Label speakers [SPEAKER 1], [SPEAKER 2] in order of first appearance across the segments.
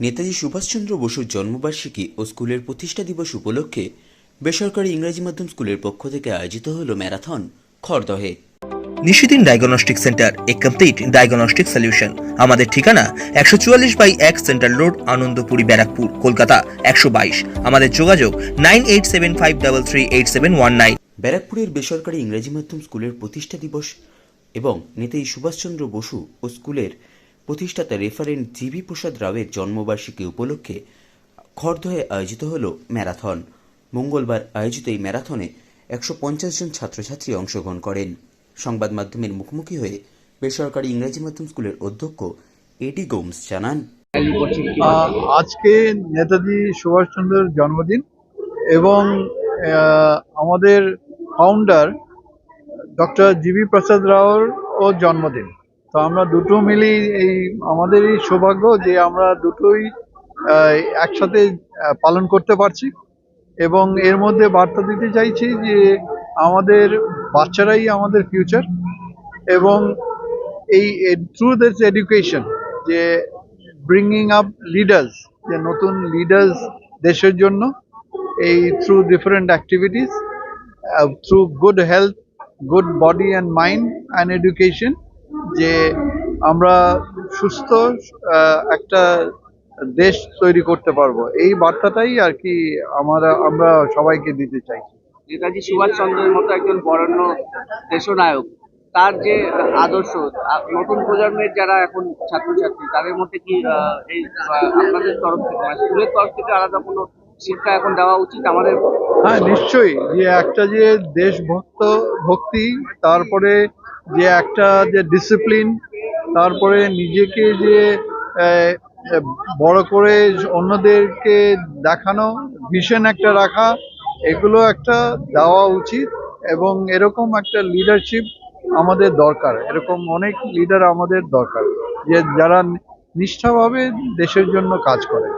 [SPEAKER 1] নেতাজি সুভাষচন্দ্র বসুর জন্মবার্ষিকী ও স্কুলের প্রতিষ্ঠা দিবস উপলক্ষে বেসরকারি ইংরেজি মাধ্যম স্কুলের পক্ষ থেকে আয়োজিত হল marathon খড়দহে
[SPEAKER 2] Nishidin diagnostic centre a complete diagnostic solution আমাদের ঠিকানা একশো চুয়াল্লিশ বাই এক সেন্ট্রাল রোড আনন্দপুরি ব্যারাকপুর কলকাতা একশো বাইশ। আমাদের যোগাযোগ nine eight seven five double three eight seven one nine.
[SPEAKER 1] ব্যারাকপুরের বেসরকারি ইংরেজি মাধ্যম স্কুলের প্রতিষ্ঠা দিবস এবং নেতাজি সুভাষচন্দ্র বসু ও স্কুলের প্রতিষ্ঠাতা রেফারেন্ট জিবি প্রসাদ রাওয়ের জন্মবার্ষিকী উপলক্ষে খড়দহে আয়োজিত হল ম্যারাথন। মঙ্গলবার আয়োজিত এই ম্যারাথনে একশো পঞ্চাশ জন ছাত্রছাত্রী অংশগ্রহণ করেন। সংবাদ মাধ্যমের মুখোমুখি হয়ে বেসরকারি ইংরেজি মাধ্যম স্কুলের অধ্যক্ষ এডি গোমস জানান।
[SPEAKER 3] আজকে নেতাজি সুভাষচন্দ্রের জন্মদিন এবং আমাদের ফাউন্ডার ডক্টর জিবি প্রসাদ রাওর ও জন্মদিন। তো আমরা দুটো মিলেই এই আমাদের এই সৌভাগ্য যে আমরা দুটোই একসাথে পালন করতে পারছি। এবং এর মধ্যে বার্তা দিতে চাইছি যে আমাদের বাচ্চারাই আমাদের ফিউচার এবং এই থ্রু দিস এডুকেশন যে ব্রিঙ্গিং আপ লিডার্স যে নতুন লিডার্স দেশের জন্য, এই through different activities through good health good body and mind and education যে আমরা সুস্থ একটা দেশ তৈরি করতে পারব। এই বার্তাটাই আর কি আমরা আমরা সবাইকে দিতে চাইছি
[SPEAKER 4] নেতাজি সুভাষচন্দ্রের মতো একজন বরেণ্য দেশনায়ক তার যে আদর্শ নতুন প্রজন্মের যারা এখন ছাত্রছাত্রী তাদের মধ্যে কি এই আপনাদের তরফ থেকে মানে স্কুলের তরফ থেকে আলাদা কোনো শিক্ষা এখন দেওয়া উচিত আমাদের?
[SPEAKER 3] হ্যাঁ নিশ্চয়ই। যে একটা যে দেশভক্ত ভক্তি তারপরে যে একটা যে ডিসিপ্লিন তারপরে নিজেকে যে বড় করে অন্যদেরকে দেখানো ভিশন একটা রাখা, এগুলো একটা দেওয়া উচিত এবং এরকম একটা লিডারশিপ আমাদের দরকার। এরকম অনেক লিডার আমাদের দরকার, যে যারা নিষ্ঠাভাবে দেশের জন্য কাজ করে।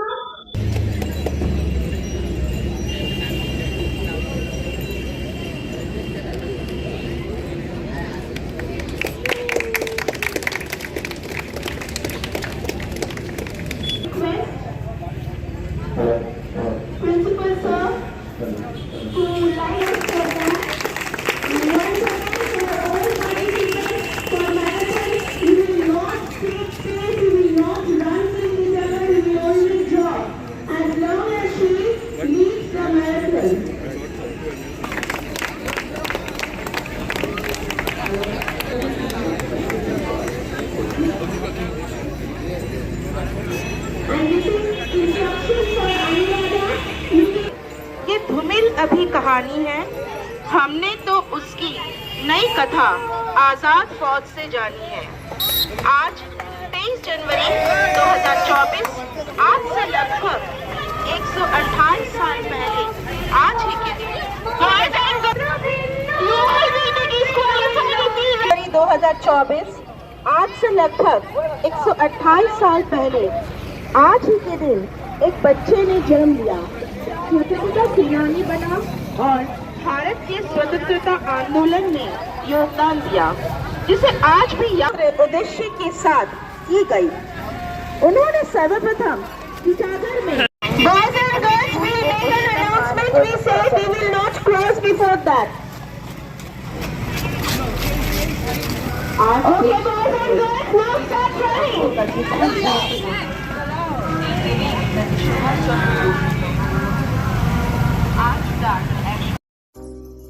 [SPEAKER 5] कहानी है। हमने तो उसकी नई कथा आज़ाद फौज से जानी है। आज 23 जनवरी 2024 आज से लगभग एक साल पहले, आज ही के दिन। जनवरी 2024 आज से लगभग 128 साल पहले, आज ही के दिन एक बच्चे ने जन्म लिया। स्वतंत्रता सेनानी बना और भारत के स्वतंत्रता आंदोलन में योगदान दिया जिसे आज भी उद्देश्य के साथ की गई। उन्होंने सर्वप्रथम में Okay, boys and girls, now.